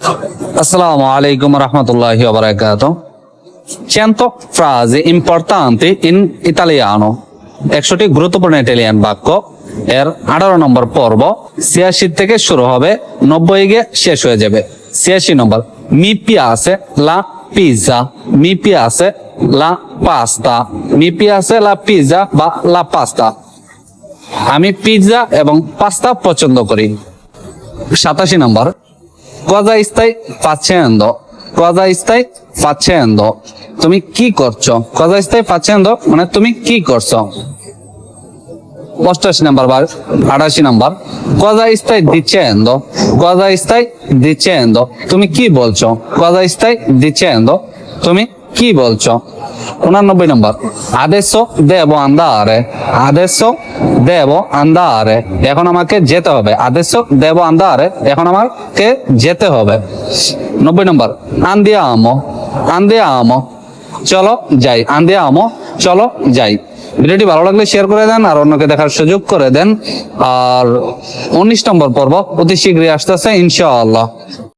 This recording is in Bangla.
Assalamu alaikum warahmatullahi wabarakatuh. Cento frasi importanti in italiano. একশোটি গুরুত্বপূর্ণ ইটালিয়ান বাক্য এর আঠারো নম্বর পর্ব ছিয়াশি থেকে শুরু হবে, নব্বই গিয়ে শেষ হয়ে যাবে ছিয়াশি নম্বর, মি পিয়াসে লা পিজা মি পিয়াসে লা পাস্তা মি পিয়াসে লা পিজা বা লা পাস্তা আমি পিৎজা এবং পাস্তা পছন্দ করি সাতাশি নম্বর কথা স্থায়ী facendo cosa স্থায়ী facendo. তুমি কি করছ cosa স্থায়ী facendo মানে তুমি কি করছ অষ্টাশি নাম্বার বার আটাশি নাম্বার কথা স্থায়ী dicendo কথা স্থায়ী dicendo. তুমি কি বলছো কজা স্থায়ী এন্দো তুমি কি বলছো? উনানব্বই নম্বর। adesso devo andare adesso devo andare এখন আমাকে যেতে হবে। adesso devo andare এখন আমাকে যেতে হবে। নব্বই নম্বর। আন্দিয়া আমো আন্দিয়া andiamo চলো যাই। andiamo চলো যাই। ভিডিওটি ভালো লাগলে শেয়ার করে দেন আর অন্যকে দেখার সুযোগ করে দেন। আর উনিশ নম্বর পর্ব অতি শীঘ্রই আসতেছে, ইনশাআল্লাহ।